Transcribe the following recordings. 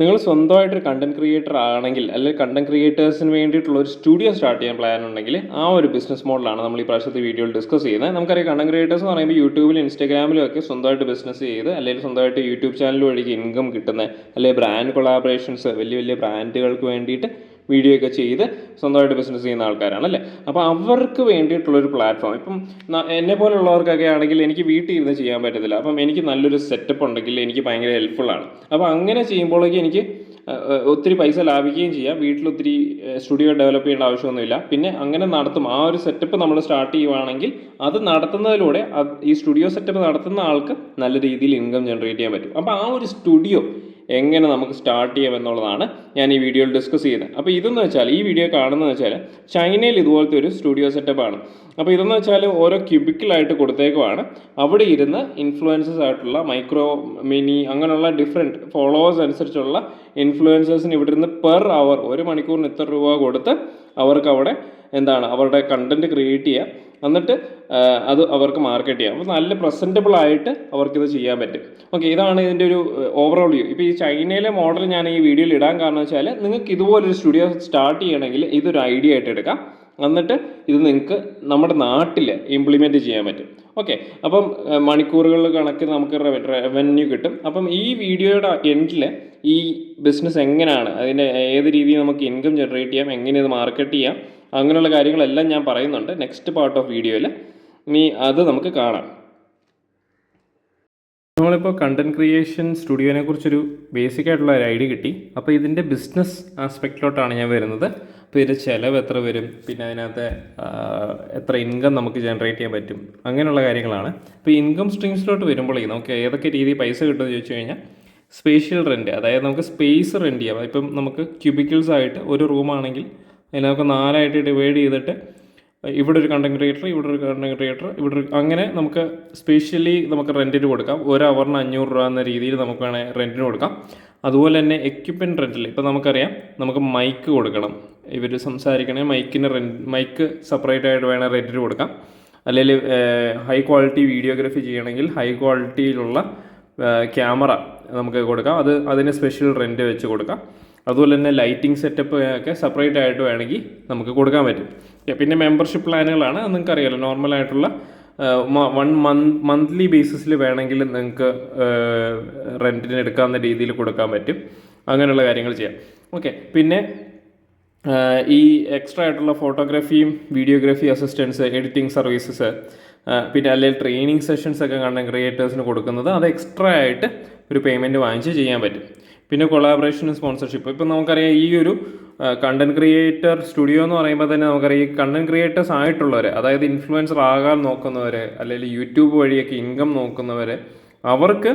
നിങ്ങൾ സ്വന്തമായിട്ടൊരു content creator ആണെങ്കിൽ അല്ലെങ്കിൽ കണ്ടന്റ് ക്രിയേറ്റേഴ്സിന് വേണ്ടിയിട്ടുള്ള ഒരു സ്റ്റുഡിയോ സ്റ്റാർട്ട് ചെയ്യാൻ പ്ലാൻ ഉണ്ടെങ്കിൽ ആ ഒരു ബിസിനസ് മോഡലാണ് നമ്മൾ ഈ പ്രാവശ്യത്തെ വീഡിയോയിൽ ഡിസ്കസ് ചെയ്യുന്നത്. നമുക്കറിയാം കണ്ടന്റ് ക്രിയേറ്റേഴ്സ് എന്ന് പറയുമ്പോൾ യൂട്യൂബിലും ഇൻസ്റ്റാഗ്രാമിലും ഒക്കെ സ്വന്തമായിട്ട് ബിസിനസ് ചെയ്ത് അല്ലെങ്കിൽ സ്വന്തമായിട്ട് യൂട്യൂബ് ചാനൽ വഴിക്ക് ഇൻകം കിട്ടുന്ന അല്ലെങ്കിൽ ബ്രാൻഡ് കൊളാബറേഷൻസ് വലിയ വലിയ ബ്രാൻഡുകൾക്ക് വേണ്ടിയിട്ട് വീഡിയോ ഒക്കെ ചെയ്ത് സ്വന്തമായിട്ട് ബിസിനസ് ചെയ്യുന്ന ആൾക്കാരാണ് അല്ലേ? അപ്പോൾ അവർക്ക് വേണ്ടിയിട്ടുള്ളൊരു പ്ലാറ്റ്ഫോം ഇപ്പം എന്നെ പോലുള്ളവർക്കൊക്കെ ആണെങ്കിൽ എനിക്ക് വീട്ടിൽ ഇരുന്ന് ചെയ്യാൻ പറ്റത്തില്ല. അപ്പം എനിക്ക് നല്ലൊരു സെറ്റപ്പ് ഉണ്ടെങ്കിൽ എനിക്ക് ഭയങ്കര ആണ്. അപ്പോൾ അങ്ങനെ ചെയ്യുമ്പോഴേക്ക് എനിക്ക് ഒത്തിരി പൈസ ലാഭിക്കുകയും ചെയ്യാം. വീട്ടിൽ ഒത്തിരി സ്റ്റുഡിയോ ഡെവലപ്പ് ചെയ്യേണ്ട ആവശ്യമൊന്നുമില്ല. പിന്നെ അങ്ങനെ നടത്തും. ആ ഒരു സെറ്റപ്പ് നമ്മൾ സ്റ്റാർട്ട് ചെയ്യുവാണെങ്കിൽ അത് നടത്തുന്നതിലൂടെ ഈ സ്റ്റുഡിയോ സെറ്റപ്പ് നടത്തുന്ന ആൾക്ക് നല്ല രീതിയിൽ ഇൻകം ജനറേറ്റ് ചെയ്യാൻ പറ്റും. അപ്പോൾ ആ ഒരു സ്റ്റുഡിയോ എങ്ങനെ നമുക്ക് സ്റ്റാർട്ട് ചെയ്യാം എന്നുള്ളതാണ് ഞാൻ ഈ വീഡിയോയിൽ ഡിസ്കസ് ചെയ്യുന്നത്. അപ്പോൾ ഇതെന്ന് വെച്ചാൽ ഈ വീഡിയോ കാണുന്നതെന്ന് വെച്ചാൽ ചൈനയിൽ ഇതുപോലത്തെ ഒരു സ്റ്റുഡിയോ സെറ്റപ്പാണ് അപ്പോൾ ഇതെന്ന് വെച്ചാൽ ഓരോ ക്യൂബിക്കലായിട്ട് കൊടുത്തേക്കുവാണ്. അവിടെ ഇരുന്ന് ഇൻഫ്ലുവൻസസ് ആയിട്ടുള്ള മൈക്രോ മിനി അങ്ങനെയുള്ള ഡിഫറെന്റ് ഫോളോവേഴ്സ് അനുസരിച്ചുള്ള ഇൻഫ്ലുവൻസേഴ്സിന് ഇവിടെ ഇരുന്ന് പെർ അവർ ഒരു മണിക്കൂറിന് ഇത്ര രൂപ കൊടുത്ത് അവർക്ക് അവിടെ എന്താണ് അവരുടെ കണ്ടന്റ് ക്രിയേറ്റ് ചെയ്യുക എന്നിട്ട് അത് അവർക്ക് മാർക്കറ്റ് ചെയ്യാം. അപ്പോൾ നല്ല പ്രസന്റബിൾ ആയിട്ട് അവർക്കിത് ചെയ്യാൻ പറ്റും. ഓക്കെ ഇതാണ് ഇതിന്റെ ഒരു ഓവറോൾ വ്യൂ ഇപ്പോൾ ഈ ചൈനയിലെ മോഡൽ ഞാൻ ഈ വീഡിയോയിൽ ഇടാൻ കാരണം വെച്ചാൽ നിങ്ങൾക്ക് ഇതുപോലൊരു സ്റ്റുഡിയോ സ്റ്റാർട്ട് ചെയ്യണമെങ്കിൽ ഇതൊരു ഐഡിയ ആയിട്ട് എടുക്കാം. എന്നിട്ട് ഇത് നിങ്ങൾക്ക് നമ്മുടെ നാട്ടിൽ ഇംപ്ലിമെന്റ് ചെയ്യാൻ പറ്റും. ഓക്കെ അപ്പം മണിക്കൂറുകൾ കണക്കിന് നമുക്ക് റവന്യൂ കിട്ടും. അപ്പം ഈ വീഡിയോയുടെ എൻഡിൽ ഈ ബിസിനസ് എങ്ങനെയാണ് അതിന്റെ ഏത് രീതിയിൽ നമുക്ക് ഇൻകം ജനറേറ്റ് ചെയ്യാം? എങ്ങനെ ഇത് മാർക്കറ്റ് ചെയ്യാം? അങ്ങനെയുള്ള കാര്യങ്ങളെല്ലാം ഞാൻ പറയുന്നുണ്ട് നെക്സ്റ്റ് പാർട്ട് ഓഫ് വീഡിയോയിൽ ഇനി അത് നമുക്ക് കാണാം. നമ്മളിപ്പോൾ കണ്ടന്റ് ക്രിയേഷൻ സ്റ്റുഡിയോനെ കുറിച്ചൊരു ബേസിക് ആയിട്ടുള്ള ഒരു ഐഡിയ കിട്ടി. അപ്പോൾ ഇതിന്റെ ബിസിനസ് ആസ്പെക്റ്റിലോട്ടാണ് ഞാൻ വരുന്നത്. അപ്പോൾ ഇതിന്റെ ചിലവ് എത്ര വരും? പിന്നെ അതിനകത്ത് എത്ര ഇൻകം നമുക്ക് ജനറേറ്റ് ചെയ്യാൻ പറ്റും? അങ്ങനെയുള്ള കാര്യങ്ങളാണ്. അപ്പോൾ ഇൻകം സ്ട്രീംസിലോട്ട് വരുമ്പോഴേക്കും നമുക്ക് ഏതൊക്കെ രീതിയിൽ പൈസ കിട്ടുമെന്ന് ചോദിച്ചു കഴിഞ്ഞാൽ സ്പേഷ്യൽ റെന്റ് അതായത് നമുക്ക് സ്പേസ് റെന്റ് ചെയ്യാം. ഇപ്പം നമുക്ക് ക്യൂബിക്കിൾസ് ആയിട്ട് ഒരു റൂമാണെങ്കിൽ അതിൽ നമുക്ക് നാലായിട്ട് ഡിവൈഡ് ചെയ്തിട്ട് ഇവിടെ ഒരു കണ്ടന്റ് ക്രിയേറ്റർ ഇവിടെ ഒരു കണ്ടന്റ് ക്രിയേറ്റർ ഇവിടെ ഒരു അങ്ങനെ നമുക്ക് സ്പെഷ്യലി നമുക്ക് റെന്റിന് കൊടുക്കാം. ഒരു അവറിന് അഞ്ഞൂറ് രൂപ എന്ന രീതിയിൽ നമുക്ക് വേണമെങ്കിൽ റെന്റിന് കൊടുക്കാം. അതുപോലെ തന്നെ എക്യുപ്മെന്റ് റെന്റിൽ ഇപ്പോൾ നമുക്കറിയാം നമുക്ക് മൈക്ക് കൊടുക്കണം. ഇവർ സംസാരിക്കണേ മൈക്കിന് റെന്റ് മൈക്ക് സെപ്പറേറ്റ് ആയിട്ട് വേണേൽ റെന്റിന് കൊടുക്കാം. അല്ലെങ്കിൽ ഹൈ ക്വാളിറ്റി വീഡിയോഗ്രാഫി ചെയ്യണമെങ്കിൽ ഹൈ ക്വാളിറ്റിയിലുള്ള ക്യാമറ നമുക്ക് കൊടുക്കാം. അത് അതിന് സ്പെഷ്യൽ റെന്റ് വെച്ച് കൊടുക്കാം. അതുപോലെ തന്നെ ലൈറ്റിംഗ് സെറ്റപ്പ് ഒക്കെ സെപ്പറേറ്റ് ആയിട്ട് വേണമെങ്കിൽ നമുക്ക് കൊടുക്കാൻ പറ്റും. പിന്നെ മെമ്പർഷിപ്പ് പ്ലാനുകളാണ് അത് നിങ്ങൾക്ക് അറിയാമല്ലോ നോർമൽ ആയിട്ടുള്ള വൺ മന്ത് മന്ത്ലി ബേസിസിൽ വേണമെങ്കിൽ നിങ്ങൾക്ക് റെന്റിന് എടുക്കാവുന്ന രീതിയിൽ കൊടുക്കാൻ പറ്റും. അങ്ങനെയുള്ള കാര്യങ്ങൾ ചെയ്യാം. ഓക്കെ പിന്നെ ഈ എക്സ്ട്രാ ആയിട്ടുള്ള ഫോട്ടോഗ്രാഫിയും വീഡിയോഗ്രാഫി അസിസ്റ്റൻസ് എഡിറ്റിംഗ് സർവീസസ് പിന്നെ അല്ലെങ്കിൽ ട്രെയിനിങ് സെഷൻസ് ഒക്കെ കണ്ടന്റ് ക്രിയേറ്റേഴ്സിന് കൊടുക്കുന്നത്. അത് എക്സ്ട്രാ ആയിട്ട് ഒരു പേയ്മെന്റ് വാങ്ങിച്ച് ചെയ്യാൻ പറ്റും. പിന്നെ കൊളാബറേഷനും സ്പോൺസർഷിപ്പ് ഇപ്പം നമുക്കറിയാം ഈ ഒരു കണ്ടന്റ് ക്രിയേറ്റർ സ്റ്റുഡിയോ എന്ന് പറയുമ്പോൾ തന്നെ നമുക്കറിയാം ഈ കണ്ടന്റ് ക്രിയേറ്റേഴ്സ് ആയിട്ടുള്ളവർ അതായത് ഇൻഫ്ലുവൻസർ ആകാൻ നോക്കുന്നവർ അല്ലെങ്കിൽ യൂട്യൂബ് വഴിയൊക്കെ ഇൻകം നോക്കുന്നവർ അവർക്ക്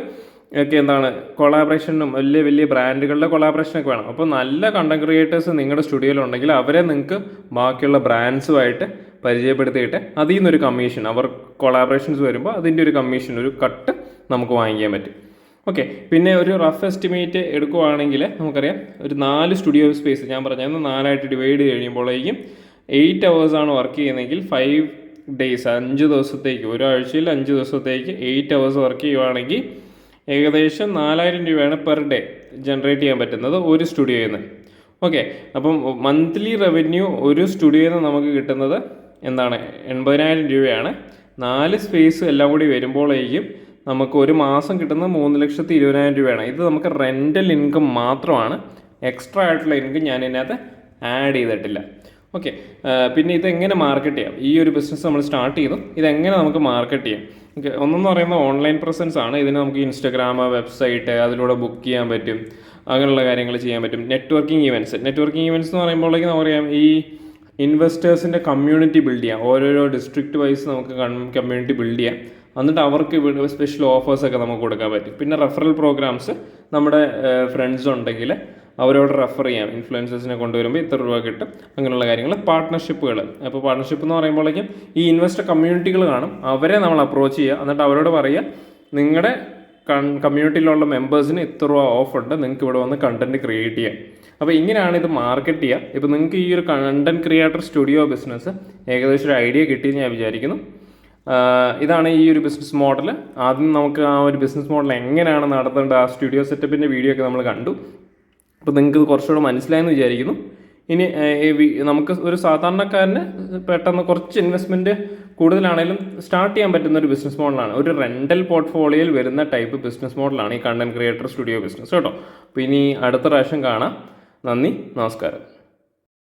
ഒക്കെ എന്താണ് കൊളാബറേഷനും വലിയ വലിയ ബ്രാൻഡുകളുടെ കൊളാബറേഷനൊക്കെ വേണം. അപ്പോൾ നല്ല കണ്ടന്റ് ക്രിയേറ്റേഴ്സ് നിങ്ങളുടെ സ്റ്റുഡിയോയിലുണ്ടെങ്കിൽ അവരെ നിങ്ങൾക്ക് ബാക്കിയുള്ള ബ്രാൻഡ്സുമായിട്ട് പരിചയപ്പെടുത്തിയിട്ട് അതിൽ നിന്നൊരു കമ്മീഷൻ അവർ കൊളാബറേഷൻസ് വരുമ്പോൾ അതിന്റെ ഒരു കമ്മീഷൻ ഒരു കട്ട് നമുക്ക് വാങ്ങിക്കാൻ പറ്റും. ഓക്കെ പിന്നെ ഒരു റഫ് എസ്റ്റിമേറ്റ് എടുക്കുവാണെങ്കിൽ നമുക്കറിയാം ഒരു നാല് സ്റ്റുഡിയോ സ്പേസ് ഞാൻ പറഞ്ഞാൽ നാലായിട്ട് ഡിവൈഡ് കഴിയുമ്പോഴേക്കും എയ്റ്റ് ആണ് വർക്ക് ചെയ്യുന്നതെങ്കിൽ ഫൈവ് ഡേയ്സ് അഞ്ച് ദിവസത്തേക്ക് ഒരാഴ്ചയിൽ അഞ്ച് ദിവസത്തേക്ക് എയ്റ്റ് അവേഴ്സ് വർക്ക് ചെയ്യുവാണെങ്കിൽ ഏകദേശം നാലായിരം രൂപയാണ് പെർ ഡേ ജനറേറ്റ് ചെയ്യാൻ പറ്റുന്നത് ഒരു സ്റ്റുഡിയോയിൽ നിന്ന്. ഓക്കെ അപ്പം മന്ത്ലി റവന്യൂ ഒരു സ്റ്റുഡിയോയിൽ നിന്ന് നമുക്ക് കിട്ടുന്നത് എന്താണ്? എൺപതിനായിരം രൂപയാണ്. നാല് സ്പേസ് എല്ലാം കൂടി വരുമ്പോഴേക്കും നമുക്ക് ഒരു മാസം കിട്ടുന്നത് മൂന്ന് ലക്ഷത്തി ഇരുപതിനായിരം രൂപയാണ്. ഇത് നമുക്ക് റെന്റൽ ഇൻകം മാത്രമാണ്. എക്സ്ട്രാ ആയിട്ടുള്ള ഇൻകം ഞാൻ ഇതിനകത്ത് ആഡ് ചെയ്തിട്ടില്ല. ഓക്കെ പിന്നെ ഇതെങ്ങനെ മാർക്കറ്റ് ചെയ്യാം? ഈ ഒരു ബിസിനസ് നമ്മൾ സ്റ്റാർട്ട് ചെയ്തു. ഇതെങ്ങനെ നമുക്ക് മാർക്കറ്റ് ചെയ്യാം? ഓക്കെ ഒന്നെന്ന് പറയുന്നത് ഓൺലൈൻ പ്രസൻസ് ആണ്. ഇതിന് നമുക്ക് ഇൻസ്റ്റഗ്രാം വെബ്സൈറ്റ് അതിലൂടെ ബുക്ക് ചെയ്യാൻ പറ്റും. അങ്ങനെയുള്ള കാര്യങ്ങൾ ചെയ്യാൻ പറ്റും. നെറ്റ്വർക്കിംഗ് ഇവന്റ്സ് നെറ്റ്വർക്കിംഗ് ഇവന്റ്സ് എന്ന് പറയുമ്പോഴേക്കും നമുക്കറിയാം ഈ ഇൻവെസ്റ്റേഴ്സിന്റെ കമ്മ്യൂണിറ്റി ബിൽഡ് ചെയ്യാം. ഓരോരോ ഡിസ്ട്രിക്റ്റ് വൈസ് നമുക്ക് കമ്മ്യൂണിറ്റി ബിൽഡ് ചെയ്യാം. എന്നിട്ട് അവർക്ക് ഇവിടെ സ്പെഷ്യൽ ഓഫേഴ്സൊക്കെ നമുക്ക് കൊടുക്കാൻ പറ്റും. പിന്നെ റെഫറൽ പ്രോഗ്രാംസ് നമ്മുടെ ഫ്രണ്ട്സ് ഉണ്ടെങ്കിൽ അവരോട് റെഫർ ചെയ്യാം. ഇൻഫ്ലുവൻസേഴ്സിനെ കൊണ്ടുവരുമ്പോൾ ഇത്ര രൂപ കിട്ടും. അങ്ങനെയുള്ള കാര്യങ്ങൾ പാർട്ട്ണർഷിപ്പുകൾ അപ്പോൾ പാർട്ട്ണർഷിപ്പ് എന്ന് പറയുമ്പോഴേക്കും ഈ ഇൻവെസ്റ്റർ കമ്മ്യൂണിറ്റികൾ കാണും. അവരെ നമ്മൾ അപ്രോച്ച് ചെയ്യുക. എന്നിട്ട് അവരോട് പറയുക നിങ്ങളുടെ കമ്മ്യൂണിറ്റിയിലുള്ള മെമ്പേഴ്സിന് ഇത്ര രൂപ ഓഫ് ഉണ്ട്. നിങ്ങൾക്ക് ഇവിടെ വന്ന് കണ്ടന്റ് ക്രിയേറ്റ് ചെയ്യാം. അപ്പോൾ ഇങ്ങനെയാണ് ഇത് മാർക്കറ്റ് ചെയ്യുക. ഇപ്പോൾ നിങ്ങൾക്ക് ഈ ഒരു കണ്ടന്റ് ക്രിയേറ്റർ സ്റ്റുഡിയോ ബിസിനസ് ഏകദേശം ഒരു ഐഡിയ കിട്ടിയെന്ന് ഞാൻ വിചാരിക്കുന്നു. ഇതാണ് ഈ ഒരു ബിസിനസ് മോഡൽ ആദ്യം നമുക്ക് ആ ഒരു ബിസിനസ് മോഡൽ എങ്ങനെയാണ് നടത്തേണ്ടത് ആ സ്റ്റുഡിയോ സെറ്റപ്പിന്റെ വീഡിയോ ഒക്കെ നമ്മൾ കണ്ടു. അപ്പോൾ നിങ്ങൾക്ക് കുറച്ചുകൂടെ മനസ്സിലായെന്ന് വിചാരിക്കുന്നു. ഇനി നമുക്ക് ഒരു സാധാരണക്കാരന് പെട്ടെന്ന് കുറച്ച് ഇൻവെസ്റ്റ്മെന്റ് കൂടുതലാണെങ്കിലും സ്റ്റാർട്ട് ചെയ്യാൻ പറ്റുന്ന ഒരു ബിസിനസ് മോഡലാണ് ഒരു റെന്റൽ പോർട്ട്ഫോളിയോയിൽ വരുന്ന ടൈപ്പ് ബിസിനസ് മോഡലാണ് ഈ കണ്ടന്റ് ക്രിയേറ്റർ സ്റ്റുഡിയോ ബിസിനസ് കേട്ടോ? അപ്പോൾ ഇനി അടുത്ത പ്രാവശ്യം കാണാം. നന്ദി നമസ്കാരം.